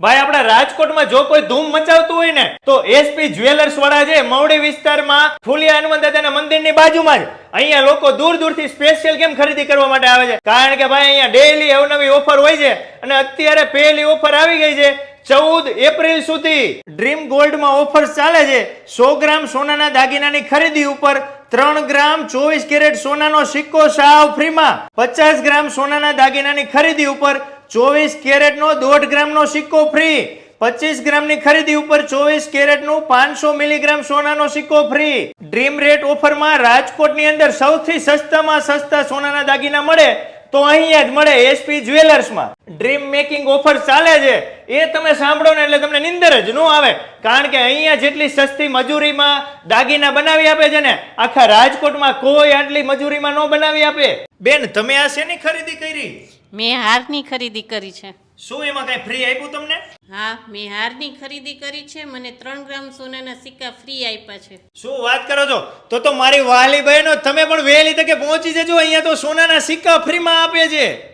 ભાઈ, આપણા રાજકોટમાં જો કોઈ ધૂમ મચાવતું હોય ને, તો એસપી જ્વેલર્સ વાળા છે, મવડી વિસ્તારમાં ફુલિયા હનુમાન દાદાના મંદિરની બાજુમાં જ. અહીંયા લોકો દૂર દૂરથી સ્પેશિયલ કેમ ખરીદી કરવા માટે આવે છે? કારણ કે ભાઈ, અહીંયા ડેઈલી અવનવી ઓફર હોય છે અને અત્યારે પહેલી ઓફર આવી ગઈ છે. ચૌદ એપ્રિલ સુધી ડ્રીમ ગોલ્ડમાં ઓફર ચાલે છે. સો ગ્રામ સોનાના દાગીનાની ખરીદી ઉપર ત્રણ ગ્રામ ચોવીસ કેરેટ સોનાનો સિક્કો સાવ ફ્રીમાં પચાસ ગ્રામ સોનાના દાગીનાની ખરીદી ઉપર ચોવીસ કેરેટનો દોઢ ગ્રામનો સિક્કો ફ્રી. પચીસ ગ્રામની ખરીદી ઉપર ચોવીસ કેરેટનું પાંચસો મિલીગ્રામ સોનાનો સિક્કો ફ્રી. ડ્રીમ રેટ ઓફરમાં રાજકોટની અંદર સૌથી સસ્તામાં સસ્તા સોનાના દાગીના મળે તો અહીંયા જ મળે એસપી જ્વેલર્સમાં. ડ્રીમ મેકિંગ ઓફર ચાલે છે. એ તમે સાંભળો ને એટલે તમને નિંદર જ ન આવે. કારણ કે અહીંયા જેટલી સસ્તી મજૂરીમાં દાગીના બનાવી આપે છે ને, આખા રાજકોટમાં કોઈ આટલી મજૂરીમાં ન બનાવી આપે. બેન તમે આ શેની ખરીદી કરી? મેં હારની ખરીદી કરી છે. શું એમાં કઈ ફ્રી આપ્યું તમને? હા મેં હારની ખરીદી કરી છે મને ત્રણ ગ્રામ સોનાના સિક્કા ફ્રી આપ્યા છે. શું વાત કરો છો? તો તો મારી વાલી બહેનો તમે પણ વહેલી તકે પહોંચી જજો અહીંયા તો સોનાના સિક્કા ફ્રીમાં આપે છે.